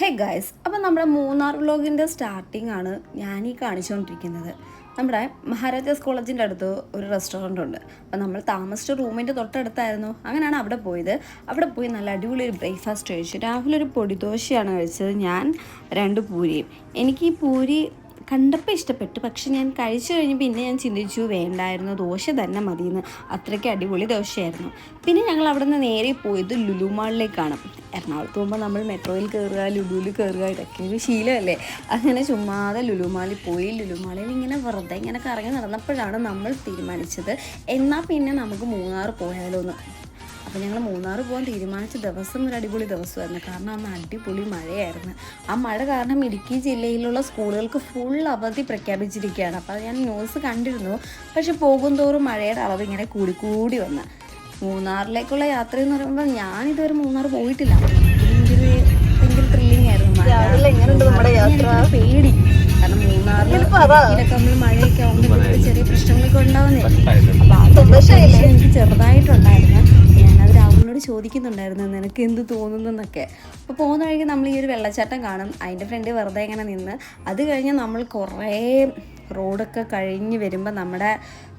Hey guys അപ്പം നമ്മുടെ Munnar വ്ലോഗിന്റെ starting ആണ് ഞാൻ ഈ കാണിച്ചുകൊണ്ടിരിക്കുന്നത്. നമ്മുടെ മഹാരാജാസ് കോളേജിന്റെ അടുത്ത് ഒരു റെസ്റ്റോറന്റ് ഉണ്ട്. അപ്പം നമ്മൾ താമസിച്ച റൂമിന്റെ തൊട്ടടുത്തായിരുന്നു. അങ്ങനെയാണ് അവിടെ പോയത്. അവിടെ പോയി നല്ല അടിപൊളി ഒരു ബ്രേക്ക്ഫാസ്റ്റ് കഴിച്ചു. രാവിലെ ഒരു പൊടിദോശയാണ് കഴിച്ചത് ഞാൻ രണ്ട് പൂരിയും. എനിക്ക് ഈ പൂരി കണ്ടപ്പോൾ ഇഷ്ടപ്പെട്ടു. പക്ഷെ ഞാൻ കഴിച്ചു കഴിഞ്ഞ് പിന്നെ ഞാൻ ചിന്തിച്ചു വേണ്ടായിരുന്നു ദോശ തന്നെ മതിയെന്ന്. അത്രയ്ക്ക് അടിപൊളി ദോശയായിരുന്നു. പിന്നെ ഞങ്ങൾ അവിടെ നിന്ന് നേരെ പോയത് ലുലുമാളിലേക്കാണ് എറണാകുളത്ത് പോകുമ്പോൾ നമ്മൾ മെട്രോയിൽ കയറുക ലുലുവിൽ കയറുക ഇതൊക്കെ ഒരു ശീലമല്ലേ? അങ്ങനെ ചുമ്മാതെ ലുലുമാളിൽ പോയി. ലുലുമാളിൽ ഇങ്ങനെ വെറുതെ ഇങ്ങനെ കറങ്ങി നടന്നപ്പോഴാണ് നമ്മൾ തീരുമാനിച്ചത് എന്നാൽ പിന്നെ നമുക്ക് മൂന്നാർ പോയാലോ എന്ന് അപ്പോൾ ഞങ്ങൾ മൂന്നാർ പോകാൻ തീരുമാനിച്ച ദിവസം ഒരു അടിപൊളി ദിവസമായിരുന്നു. കാരണം അന്ന് അടിപൊളി മഴയായിരുന്നു. ആ മഴ കാരണം ഇടുക്കി ജില്ലയിലുള്ള സ്കൂളുകൾക്ക് ഫുൾ അവധി പ്രഖ്യാപിച്ചിരിക്കുകയാണ്. അപ്പോൾ അത് ഞാൻ ന്യൂസ് കണ്ടിരുന്നു. പക്ഷെ പോകും തോറും മഴയുടെ അളവ് ഇങ്ങനെ കൂടിക്കൂടി വന്ന്. മൂന്നാറിലേക്കുള്ള യാത്ര എന്ന് പറയുമ്പോൾ ഞാൻ ഇതുവരെ മൂന്നാർ പോയിട്ടില്ല. ഭയങ്കര ഭയങ്കര ത്രില്ലിംഗ് ആയിരുന്നു. പേടി. കാരണം മൂന്നാറിൽ ഇടുക്കിയിലൊക്കെ നമ്മൾ മഴയൊക്കെ ആകുമ്പോൾ ചെറിയ പ്രശ്നങ്ങളൊക്കെ ഉണ്ടാവുന്നേ. അപ്പൊ ആ എനിക്ക് ചെറുതായിട്ടുണ്ടായിരുന്നു. ചോദിക്കുന്നുണ്ടായിരുന്നു നിനക്ക് എന്ത് തോന്നുന്നൊക്കെ അപ്പോൾ പോകുന്ന വഴിക്ക് നമ്മൾ ഈ ഒരു വെള്ളച്ചാട്ടം കാണും. അതിന്റെ ഫ്രണ്ട് വെറുതെ ഇങ്ങനെ നിന്ന്. അത് കഴിഞ്ഞ് നമ്മൾ കുറേ റോഡൊക്കെ കഴിഞ്ഞ് വരുമ്പോൾ നമ്മുടെ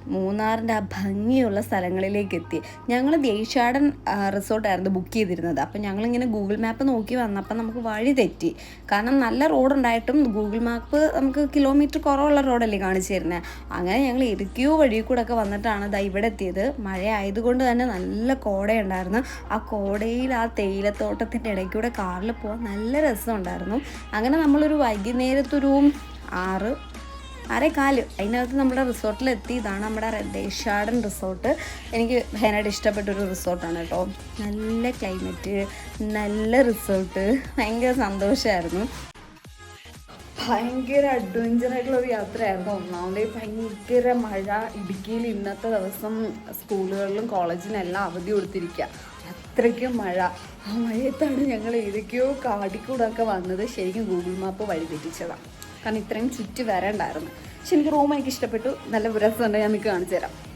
മൂന്നാറിന്റെ ആ ഭംഗിയുള്ള സ്ഥലങ്ങളിലേക്ക് എത്തി ഞങ്ങൾ ദേശാടൻ റിസോർട്ടായിരുന്നു ബുക്ക് ചെയ്തിരുന്നത്. അപ്പം ഞങ്ങളിങ്ങനെ ഗൂഗിൾ മാപ്പ് നോക്കി വന്നപ്പോൾ നമുക്ക് വഴി തെറ്റി. കാരണം നല്ല റോഡുണ്ടായിട്ടും ഗൂഗിൾ മാപ്പ് നമുക്ക് കിലോമീറ്റർ കുറവുള്ള റോഡല്ലേ കാണിച്ചു തരുന്നത് അങ്ങനെ ഞങ്ങൾ ഇടുക്കിയോ വഴി കൂടെ ഒക്കെ വന്നിട്ടാണ് ദാ ഇവിടെ എത്തിയത്. മഴ ആയതുകൊണ്ട് തന്നെ നല്ല കോടയുണ്ടായിരുന്നു. ആ കോടയിൽ ആ തേയിലത്തോട്ടത്തിന്റെ ഇടയ്ക്കൂടെ കാറിൽ പോകാൻ നല്ല രസമുണ്ടായിരുന്നു. അങ്ങനെ നമ്മളൊരു വൈകുന്നേരത്തൊരു ആറ് ആറേ കാൽ. അതിനകത്ത് നമ്മുടെ റിസോർട്ടിലെത്തി ഇതാണ് നമ്മുടെ ദേശാടൻ റിസോർട്ട്. എനിക്ക് ഭയങ്കര ഇഷ്ടപ്പെട്ട ഒരു റിസോർട്ടാണ് കേട്ടോ. നല്ല ക്ലൈമറ്റ് നല്ല റിസോർട്ട്. ഭയങ്കര സന്തോഷമായിരുന്നു ഭയങ്കര അഡ്വഞ്ചർ ആയിട്ടുള്ള ഒരു യാത്രയായിരുന്നു. ഒന്നാമത് ഭയങ്കര മഴ ഇടുക്കിയിൽ ഇന്നത്തെ ദിവസം സ്കൂളുകളിലും കോളേജിലും എല്ലാം അവധി കൊടുത്തിരിക്കുക അത്രയ്ക്കും മഴ. ആ മഴയത്താണ് ഞങ്ങൾ ഏതൊക്കെയോ കാടിക്കൂടൊക്കെ വന്നത്. ശരിക്കും ഗൂഗിൾ മാപ്പ് വഴി തെറ്റിച്ചതാണ് കാരണം ഇത്രയും ചുറ്റി വരണ്ടായിരുന്നു. പക്ഷെ എനിക്ക് റൂം എനിക്ക് ഇഷ്ടപ്പെട്ടു. നല്ല രസമുണ്ട്. ഞാൻ നിങ്ങൾക്ക് കാണിച്ചു തരാം.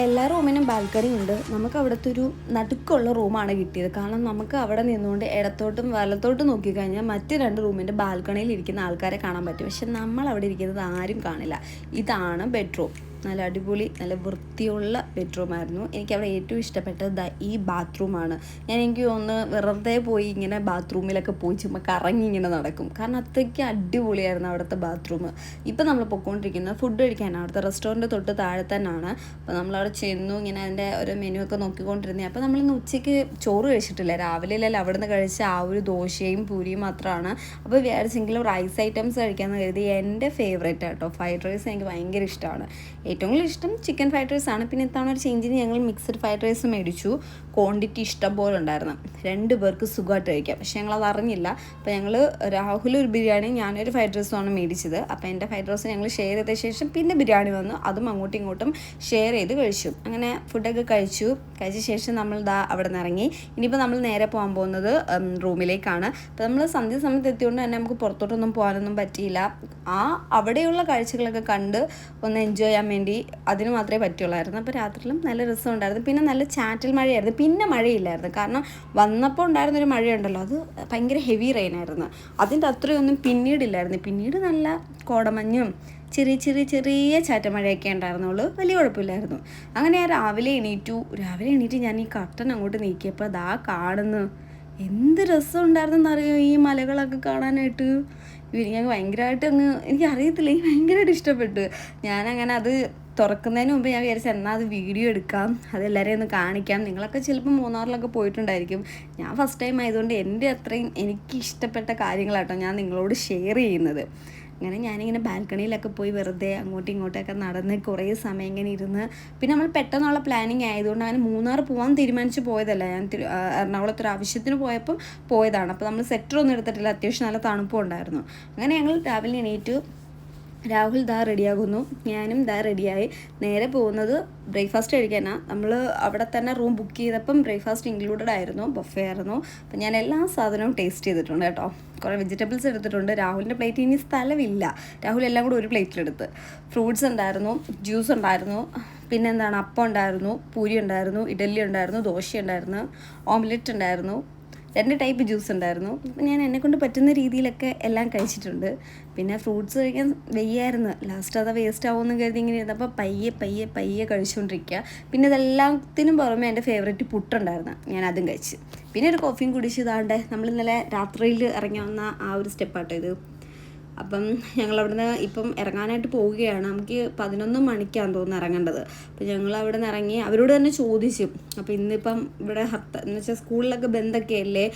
എല്ലാ റൂമിനും ബാൽക്കണി ഉണ്ട്. നമുക്ക് അവിടുത്തെ ഒരു നടുക്കുള്ള റൂമാണ് കിട്ടിയത്. കാരണം നമുക്ക് അവിടെ നിന്നുകൊണ്ട് ഇടത്തോട്ടും വലത്തോട്ടും നോക്കിക്കഴിഞ്ഞാൽ മറ്റ് രണ്ട് റൂമിന്റെ ബാൽക്കണിയിൽ ഇരിക്കുന്ന ആൾക്കാരെ കാണാൻ പറ്റും. പക്ഷെ നമ്മൾ അവിടെ ഇരിക്കുന്നത് ആരും കാണില്ല. ഇതാണ് ബെഡ്റൂം നല്ല അടിപൊളി നല്ല വൃത്തിയുള്ള ബെഡ്റൂം ആയിരുന്നു എനിക്ക് അവിടെ ഏറ്റവും ഇഷ്ടപ്പെട്ടത് ഈ ബാത്റൂമാണ്. ഞാൻ എനിക്ക് ഒന്ന് വെറുതെ പോയി ഇങ്ങനെ ബാത്റൂമിലൊക്കെ പോയി ചുമ്മാ കറങ്ങി ഇങ്ങനെ നടക്കും. കാരണം അത്രയ്ക്ക് അടിപൊളിയായിരുന്നു അവിടുത്തെ ബാത്റൂം. ഇപ്പം നമ്മൾ പൊയ്ക്കൊണ്ടിരിക്കുന്നത് ഫുഡ് കഴിക്കാനാണ് അവിടുത്തെ റെസ്റ്റോറന്റ് തൊട്ട് താഴെ തന്നെയാണ്. അപ്പോൾ നമ്മളവിടെ ചെന്നു ഇങ്ങനെ അതിന്റെ ഒരു മെനു ഒക്കെ നോക്കിക്കൊണ്ടിരുന്നത് അപ്പോൾ നമ്മളിന്ന് ഉച്ചയ്ക്ക് ചോറ് കഴിച്ചിട്ടില്ല. രാവിലെയല്ല അവിടെ നിന്ന് കഴിച്ച ആ ഒരു ദോശയും പൂരിയും മാത്രമാണ് അപ്പോൾ വിചാരിച്ചെങ്കിലും റൈസ് ഐറ്റംസ് കഴിക്കാമെന്ന് കരുതി എന്റെ ഫേവറേറ്റ് ആട്ടോ. ഫ്രൈഡ് റൈസ് എനിക്ക് ഭയങ്കര ഇഷ്ടമാണ്. ഏറ്റവും കൂടുതൽ ഇഷ്ടം ചിക്കൻ ഫ്രൈഡ് റൈസ് ആണ്. പിന്നെ ഇത്തവണ ഒരു ചേഞ്ചിന് ഞങ്ങൾ മിക്സഡ് ഫ്രൈഡ് റൈസ് മേടിച്ചു. ക്വാണ്ടിറ്റി ഇഷ്ടം പോലെ ഉണ്ടായിരുന്നു. രണ്ട് പേർക്ക് സുഖമായിട്ട് കഴിക്കാം. പക്ഷെ ഞങ്ങൾ അത് അറിഞ്ഞില്ല. അപ്പോൾ ഞങ്ങൾ രാഹുൽ ഒരു ബിരിയാണി ഞാനൊരു ഫ്രൈഡ് റൈസുമാണ് മേടിച്ചത്. അപ്പോൾ എന്റെ ഫ്രൈഡ് റൈസ് ഞങ്ങൾ ഷെയർ ചെയ്ത ശേഷം പിന്നെ ബിരിയാണി വന്നു. അതും അങ്ങോട്ടും ഇങ്ങോട്ടും ഷെയർ ചെയ്ത് കഴിച്ചു. അങ്ങനെ ഫുഡൊക്കെ കഴിച്ചു. കഴിച്ച ശേഷം നമ്മൾ ദാ അവിടെ നിന്ന് ഇറങ്ങി. ഇനിയിപ്പോൾ നമ്മൾ നേരെ പോകാൻ പോകുന്നത് റൂമിലേക്കാണ്. അപ്പോൾ നമ്മൾ സന്ധ്യ സമയത്ത് എത്തിയോണ്ട് തന്നെ നമുക്ക് പുറത്തോട്ടൊന്നും പോകാനൊന്നും പറ്റിയില്ല. ആ അവിടെയുള്ള കാഴ്ചകളൊക്കെ കണ്ട് ഒന്ന് എൻജോയ് ചെയ്യാൻ വേണ്ടി അതിന് മാത്രമേ പറ്റുള്ളായിരുന്നു. അപ്പോൾ രാത്രിയിലും നല്ല രസമുണ്ടായിരുന്നു പിന്നെ നല്ല ചാറ്റൽ മഴയായിരുന്നു. പിന്നെ മഴയില്ലായിരുന്നു. കാരണം വന്നപ്പോൾ ഉണ്ടായിരുന്നൊരു മഴയുണ്ടല്ലോ. അത് ഭയങ്കര ഹെവി റെയിൻ ആയിരുന്നു. അതിന്റെ അത്രയൊന്നും പിന്നീടില്ലായിരുന്നു. പിന്നീട് നല്ല കോടമഞ്ഞും ചെറിയ ചെറിയ ചെറിയ ചാറ്റമഴയൊക്കെ ഉണ്ടായിരുന്നുള്ളൂ. വലിയ കുഴപ്പമില്ലായിരുന്നു. അങ്ങനെ ഞാൻ രാവിലെ എണീറ്റു. രാവിലെ എണീറ്റ് ഞാൻ ഈ കട്ടൻ അങ്ങോട്ട് നീക്കിയപ്പോൾ അതാ കാണുന്നു. എന്ത് രസം അറിയോ ഈ മലകളൊക്കെ കാണാനായിട്ട്? ഞാൻ ഭയങ്കരമായിട്ട് അങ്ങ് എനിക്ക് അറിയത്തില്ല എനിക്ക് ഭയങ്കരമായിട്ട് ഇഷ്ടപ്പെട്ടു. ഞാനങ്ങനെ അത് തുറക്കുന്നതിന് മുമ്പ് ഞാൻ വിചാരിച്ചു എന്നാൽ അത് വീഡിയോ എടുക്കാം അതെല്ലാവരെയും ഒന്ന് കാണിക്കാം. നിങ്ങളൊക്കെ ചിലപ്പോൾ മൂന്നാറിലൊക്കെ പോയിട്ടുണ്ടായിരിക്കും. ഞാൻ ഫസ്റ്റ് ടൈം ആയതുകൊണ്ട് എന്റെ അത്രയും എനിക്ക് ഇഷ്ടപ്പെട്ട കാര്യങ്ങളാട്ടോ ഞാൻ നിങ്ങളോട് ഷെയർ ചെയ്യുന്നത്. അങ്ങനെ ഞാനിങ്ങനെ ബാൽക്കണിയിലൊക്കെ പോയി വെറുതെ അങ്ങോട്ടും ഇങ്ങോട്ടൊക്കെ നടന്ന് കുറേ സമയം ഇങ്ങനെ ഇരുന്ന് പിന്നെ നമ്മൾ പെട്ടെന്നുള്ള പ്ലാനിങ് ആയതുകൊണ്ട് അങ്ങനെ മൂന്നാർ പോകാൻ തീരുമാനിച്ച് പോയതല്ല. ഞാൻ എറണാകുളത്ത് ആവശ്യത്തിന് പോയപ്പോൾ പോയതാണ്. അപ്പോൾ നമ്മൾ സെറ്റർ ഒന്നും എടുത്തിട്ടില്ല. അത്യാവശ്യം നല്ല തണുപ്പും ഉണ്ടായിരുന്നു. അങ്ങനെ ഞങ്ങൾ രാവിലെ എണീറ്റു. രാഹുൽ ദാ റെഡിയാകുന്നു. ഞാനും ദാ റെഡിയായി. നേരെ പോകുന്നത് ബ്രേക്ക്ഫാസ്റ്റ് കഴിക്കാനാണ് നമ്മൾ അവിടെ തന്നെ റൂം ബുക്ക് ചെയ്തപ്പം ബ്രേക്ക്ഫാസ്റ്റ് ഇൻക്ലൂഡഡ് ആയിരുന്നു ബൊഫേ ആയിരുന്നു. അപ്പം ഞാൻ എല്ലാ സാധനവും ടേസ്റ്റ് ചെയ്തിട്ടുണ്ട് കേട്ടോ. കുറേ വെജിറ്റബിൾസ് എടുത്തിട്ടുണ്ട്. രാഹുലിന്റെ പ്ലേറ്റ് ഇനി സ്ഥലമില്ല. രാഹുൽ എല്ലാം കൂടെ ഒരു പ്ലേറ്റിലെടുത്ത് ഫ്രൂട്ട്സ് ഉണ്ടായിരുന്നു ജ്യൂസ് ഉണ്ടായിരുന്നു പിന്നെ എന്താണ്? അപ്പം ഉണ്ടായിരുന്നു പൂരി ഉണ്ടായിരുന്നു ഇഡലി ഉണ്ടായിരുന്നു ദോശ ഉണ്ടായിരുന്നു ഓംലെറ്റ് ഉണ്ടായിരുന്നു രണ്ട് ടൈപ്പ് ജ്യൂസ് ഉണ്ടായിരുന്നു. ഞാൻ എന്നെക്കൊണ്ട് പറ്റുന്ന രീതിയിലൊക്കെ എല്ലാം കഴിച്ചിട്ടുണ്ട്. പിന്നെ ഫ്രൂട്ട്സ് കഴിക്കാൻ വെയ്യായിരുന്നു. ലാസ്റ്റ് അത് വേസ്റ്റ് ആവുമെന്ന് കരുതി ഇങ്ങനെ ഇരുന്നപ്പോൾ പയ്യെ പയ്യെ പയ്യെ കഴിച്ചുകൊണ്ടിരിക്കുക പിന്നെ ഇതെല്ലാത്തിനും പുറമെ എന്റെ ഫേവറേറ്റ് പുട്ടുണ്ടായിരുന്നു ഞാൻ അതും കഴിച്ച്. പിന്നെ ഒരു കോഫിയും കുടിച്ച് ഇതാണ്ട് നമ്മൾ ഇന്നലെ രാത്രിയിൽ ഇറങ്ങി വന്ന ആ ഒരു സ്റ്റെപ്പാട്ടോ ഇത്. അപ്പം ഞങ്ങൾ അവിടുന്ന് ഇപ്പം ഇറങ്ങാനായിട്ട് പോവുകയാണ്. നമുക്ക് പതിനൊന്ന് മണിക്കാന്ന് തോന്നുന്നു ഇറങ്ങേണ്ടത്. അപ്പം ഞങ്ങൾ അവിടെ നിന്ന് ഇറങ്ങി അവരോട് തന്നെ ചോദിച്ചു. അപ്പം ഇന്നിപ്പം ഇവിടെ ഹത്ത എന്ന് വെച്ചാൽ സ്കൂളിലൊക്കെ ബന്ധമൊക്കെ അല്ലേ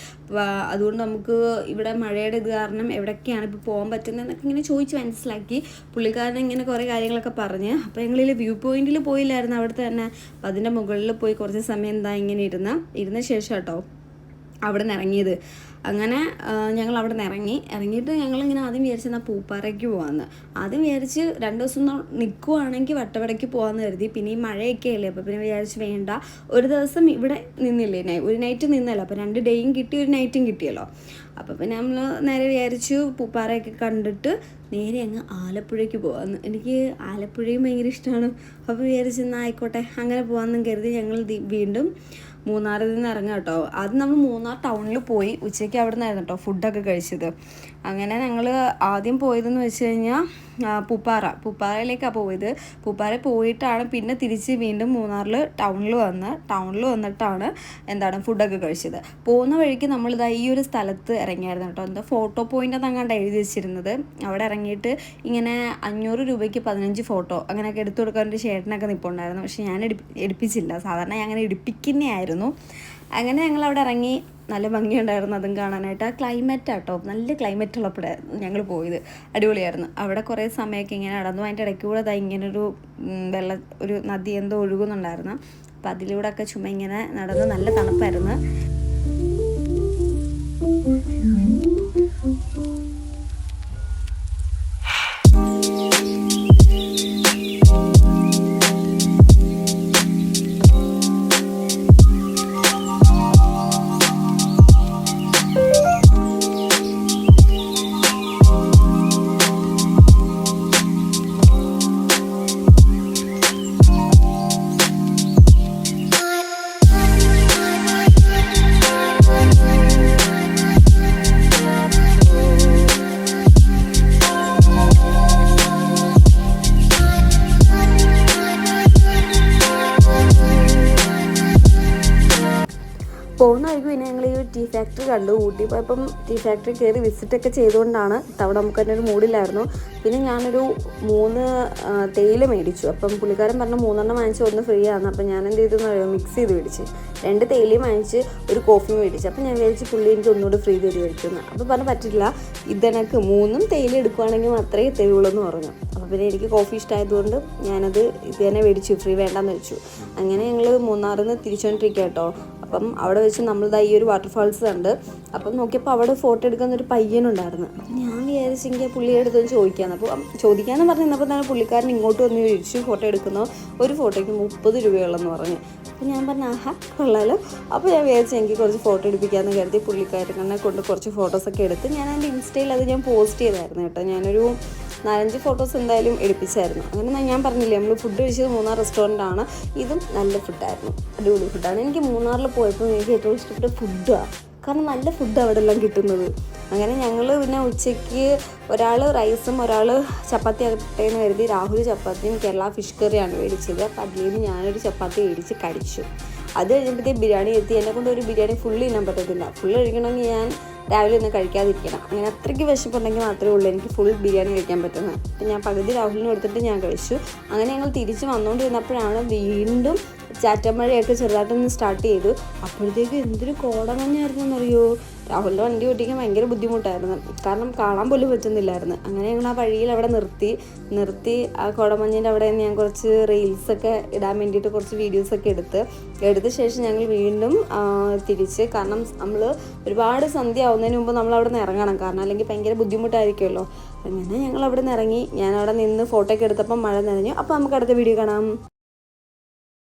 അതുകൊണ്ട് നമുക്ക് ഇവിടെ മഴയുടെ ഇത് കാരണം എവിടെയൊക്കെയാണ് ഇപ്പോൾ പോകാൻ പറ്റുന്നതെന്നൊക്കെ ഇങ്ങനെ ചോദിച്ച് മനസ്സിലാക്കി പുള്ളിക്കാരൻ ഇങ്ങനെ കുറേ കാര്യങ്ങളൊക്കെ പറഞ്ഞ്. അപ്പോൾ ഞങ്ങളിൽ വ്യൂ പോയിന്റിൽ പോയില്ലായിരുന്നു. അവിടുത്തെ തന്നെ അപ്പം അതിന്റെ മുകളിൽ പോയി കുറച്ച് സമയം എന്താ ഇങ്ങനെ ഇരുന്ന്. ഇരുന്ന ശേഷം കേട്ടോ അവിടെ നിന്ന് ഇറങ്ങിയത്. അങ്ങനെ ഞങ്ങൾ അവിടെ നിന്ന് ഇറങ്ങി. ഇറങ്ങിയിട്ട് ഞങ്ങൾ ഇങ്ങനെ ആദ്യം വിചാരിച്ചു എന്നാൽ പൂപ്പാറയ്ക്ക് പോകാമെന്ന് ആദ്യം വിചാരിച്ച് രണ്ട് ദിവസം നിൽക്കുവാണെങ്കിൽ വട്ടവടയ്ക്ക് പോകാമെന്ന് കരുതി. പിന്നെ ഈ മഴയൊക്കെ അല്ലേ അപ്പോൾ പിന്നെ വിചാരിച്ച് വേണ്ട. ഒരു ദിവസം ഇവിടെ നിന്നില്ലേ ഒരു നൈറ്റ് നിന്നല്ലോ. അപ്പോൾ രണ്ട് ഡേയും കിട്ടി ഒരു നൈറ്റും കിട്ടിയല്ലോ. അപ്പോൾ പിന്നെ നമ്മൾ നേരെ വിചാരിച്ചു പൂപ്പാറയൊക്കെ കണ്ടിട്ട് നേരെ അങ്ങ് ആലപ്പുഴയ്ക്ക് പോകാമെന്ന് എനിക്ക് ആലപ്പുഴയും ഭയങ്കര ഇഷ്ടമാണ് അപ്പോൾ വിചാരിച്ച് എന്നാൽ ആയിക്കോട്ടെ അങ്ങനെ പോകാമെന്നും കരുതി ഞങ്ങൾ വീണ്ടും മൂന്നാറിൽ നിന്ന് ഇറങ്ങാം കേട്ടോ. അത് നമ്മൾ മൂന്നാർ ടൗണിൽ പോയി ഉച്ചയ്ക്ക് അവിടെ നിന്നായിരുന്നു കേട്ടോ ഫുഡൊക്കെ കഴിച്ചത്. അങ്ങനെ ഞങ്ങൾ ആദ്യം പോയതെന്ന് വെച്ച് കഴിഞ്ഞാൽ പൂപ്പാറ. പൂപ്പാറയിലേക്കാണ് പോയത്. പൂപ്പാറ പോയിട്ടാണ് പിന്നെ തിരിച്ച് വീണ്ടും മൂന്നാറിൽ ടൗണിൽ വന്ന് ടൗണിൽ വന്നിട്ടാണ് എന്താണ് ഫുഡൊക്കെ കഴിച്ചത്. പോകുന്ന വഴിക്ക് നമ്മളിതാ ഈ ഒരു സ്ഥലത്ത് ഇറങ്ങിയായിരുന്നു കേട്ടോ. എന്താ ഫോട്ടോ പോയിന്റ് എന്നങ്ങാണ്ട് എഴുതി വെച്ചിരുന്നത്. അവിടെ ഇറങ്ങിയിട്ട് ഇങ്ങനെ അഞ്ഞൂറ് രൂപയ്ക്ക് പതിനഞ്ച് ഫോട്ടോ അങ്ങനെയൊക്കെ എടുത്തു കൊടുക്കാൻ ഒരു ചേട്ടനൊക്കെ നിൽപ്പുണ്ടായിരുന്നു പക്ഷേ ഞാൻ എടുപ്പി എടുപ്പിച്ചില്ല. സാധാരണ ഞാൻ അങ്ങനെ എടുപ്പിക്കുന്നതായിരുന്നു അങ്ങനെ ഞങ്ങൾ അവിടെ ഇറങ്ങി നല്ല ഭംഗിയുണ്ടായിരുന്നു അതും കാണാനായിട്ട്. ആ ക്ലൈമറ്റ് ആട്ടോ നല്ല ക്ലൈമറ്റ് ഉള്ളപ്പോഴായിരുന്നു ഞങ്ങൾ പോയത്. അടിപൊളിയായിരുന്നു. അവിടെ കുറേ സമയമൊക്കെ ഇങ്ങനെ നടന്നു. അതിന്റെ ഇടയ്ക്ക് കൂടെ ദാ ഇങ്ങനൊരു വെള്ള ഒരു നദി എന്തോ ഒഴുകുന്നുണ്ടായിരുന്നു. അപ്പം അതിലൂടെ ഒക്കെ ചുമ ഇങ്ങനെ നടന്ന് നല്ല തണുപ്പായിരുന്നു. ഫാക്ടറി കണ്ടു ഊട്ടി പോയപ്പം ടീ ഫാക്ടറി കയറി വിസിറ്റൊക്കെ ചെയ്തുകൊണ്ടാണ് തവണ നമുക്ക് തന്നെ ഒരു മൂഡിലായിരുന്നു പിന്നെ ഞാനൊരു മൂന്ന് തേയില മേടിച്ചു. അപ്പം പുള്ളിക്കാരൻ പറഞ്ഞ മൂന്നെണ്ണം വാങ്ങിച്ച് ഒന്ന് ഫ്രീ ആണ് അപ്പം ഞാൻ എന്ത് ചെയ്തു പറയുമോ മിക്സ് ചെയ്ത് മേടിച്ച്. രണ്ട് തേയിലയും വാങ്ങിച്ച് ഒരു കോഫി മേടിച്ചു. അപ്പം ഞാൻ വിചാരിച്ച് പുള്ളി എനിക്ക് ഒന്നുകൂടി ഫ്രീ തരി മേടിക്കുന്നു അപ്പം പറഞ്ഞു പറ്റില്ല. ഇതെനക്ക് മൂന്നും തേയില എടുക്കുവാണെങ്കിൽ മാത്രമേ തരുള്ളൂ എന്ന് പറഞ്ഞു. അപ്പോൾ പിന്നെ എനിക്ക് കോഫി ഇഷ്ടമായതുകൊണ്ട് ഞാനത് ഇത് തന്നെ മേടിച്ചു. ഫ്രീ വേണ്ടെന്ന് വെച്ചു. അങ്ങനെ ഞങ്ങൾ മൂന്നാറിൽ നിന്ന് തിരിച്ചുകൊണ്ടിരിക്കുക കേട്ടോ. അപ്പം അവിടെ വെച്ച് നമ്മളിതാ ഈ ഒരു വാട്ടർഫാൾസ് കണ്ട് അപ്പം നോക്കിയപ്പോൾ അവിടെ ഫോട്ടോ എടുക്കുന്ന ഒരു പയ്യനുണ്ടായിരുന്നു. അപ്പം ഞാൻ വിചാരിച്ചെങ്കിൽ പുള്ളിയുടെ അടുത്തൊന്ന് ചോദിക്കാന്ന്. അപ്പോൾ ചോദിക്കാന്ന് പറഞ്ഞു നിന്നപ്പോൾ തന്നെ പുള്ളിക്കാരൻ ഇങ്ങോട്ട് വന്ന് ചോദിച്ചു ഫോട്ടോ എടുക്കുന്നു? ഒരു ഫോട്ടോയ്ക്ക് മുപ്പത് രൂപയുള്ളെന്ന് പറഞ്ഞു. അപ്പോൾ ഞാൻ പറഞ്ഞു ആഹാ കൊള്ളാലോ. അപ്പോൾ ഞാൻ വിചാരിച്ചു എനിക്ക് കുറച്ച് ഫോട്ടോ എടുപ്പിക്കാമെന്ന് കരുതി പുള്ളിക്കാരനെ കൊണ്ട് കുറച്ച് ഫോട്ടോസൊക്കെ എടുത്ത് ഞാൻ എന്റെ ഇൻസ്റ്റയിൽ അത് ഞാൻ പോസ്റ്റ് ചെയ്തായിരുന്നു കേട്ടോ. ഞാനൊരു നാലഞ്ച് ഫോട്ടോസ് എന്തായാലും എടുപ്പിച്ചായിരുന്നു. അങ്ങനെ ഞാൻ പറഞ്ഞില്ലേ നമ്മൾ ഫുഡ് കഴിച്ചത് മൂന്നാർ ആണ്. ഇതും നല്ല ഫുഡായിരുന്നു അടിപൊളി ഫുഡാണ് എനിക്ക് മൂന്നാറിൽ പോയപ്പോൾ എനിക്ക് ഏറ്റവും ഇഷ്ടപ്പെട്ട ഫുഡാണ് കാരണം നല്ല ഫുഡ് അവിടെ എല്ലാം കിട്ടുന്നത്. അങ്ങനെ ഞങ്ങൾ പിന്നെ ഉച്ചയ്ക്ക് ഒരാൾ റൈസും ഒരാൾ ചപ്പാത്തി ആകട്ടെ എന്ന് കരുതി രാഹുൽ ചപ്പാത്തിയും കേരള ഫിഷ് കറിയാണ് മേടിച്ചത്. അപ്പം അതിൽ നിന്ന് ഞാനൊരു ചപ്പാത്തി മേടിച്ച് കഴിച്ചു. അത് കഴിഞ്ഞപ്പോഴത്തേക്ക് ബിരിയാണി എത്തി. എന്നെ കൊണ്ട് ഒരു ബിരിയാണി ഫുള്ള് തിന്നാൻ പറ്റത്തില്ല. ഫുള്ള് കഴിക്കണമെങ്കിൽ ഞാൻ രാവിലെ ഒന്നും കഴിക്കാതിരിക്കണം. അങ്ങനെ അത്രയ്ക്ക് വിശപ്പുണ്ടെങ്കിൽ മാത്രമേ ഉള്ളൂ. എനിക്ക് ഫുൾ ബിരിയാണി കഴിക്കാൻ പറ്റുന്നത്. അപ്പം ഞാൻ പകുതി രാഹുലിന് കൊടുത്തിട്ട് ഞാൻ കഴിച്ചു. അങ്ങനെ ഞങ്ങൾ തിരിച്ച് വന്നുകൊണ്ടിരുന്നപ്പോഴാണ് വീണ്ടും ചാറ്റമഴയൊക്കെ ചെറുതായിട്ടൊന്ന് സ്റ്റാർട്ട് ചെയ്തു. അപ്പോഴത്തേക്ക് എന്തൊരു കോടമഞ്ഞായിരുന്നു എന്നറിയോ രാഹുലിന്റെ വണ്ടി ഓടിക്കാൻ ഭയങ്കര ബുദ്ധിമുട്ടായിരുന്നു. കാരണം കാണാൻ പോലും പറ്റുന്നില്ലായിരുന്നു. അങ്ങനെ ഞങ്ങൾ ആ വഴിയിൽ അവിടെ നിർത്തി നിർത്തി ആ കോടമഞ്ഞിന്റെ അവിടെ ഞാൻ കുറച്ച് റീൽസൊക്കെ ഇടാൻ വേണ്ടിയിട്ട് കുറച്ച് വീഡിയോസൊക്കെ എടുത്ത് എടുത്ത ശേഷം ഞങ്ങൾ വീണ്ടും തിരിച്ച്. കാരണം നമ്മൾ ഒരുപാട് സന്ധ്യ ആവുന്നതിന് മുമ്പ് നമ്മൾ അവിടെ നിന്ന് ഇറങ്ങണം. കാരണം അല്ലെങ്കിൽ ഭയങ്കര ബുദ്ധിമുട്ടായിരിക്കുമല്ലോ. അങ്ങനെ ഞങ്ങൾ അവിടെ നിന്ന് ഇറങ്ങി. ഞാൻ അവിടെ നിന്ന് ഫോട്ടോ ഒക്കെ എടുത്തപ്പോൾ മഴ നനഞ്ഞു. അപ്പോൾ നമുക്ക് അടുത്ത വീഡിയോ കാണാം.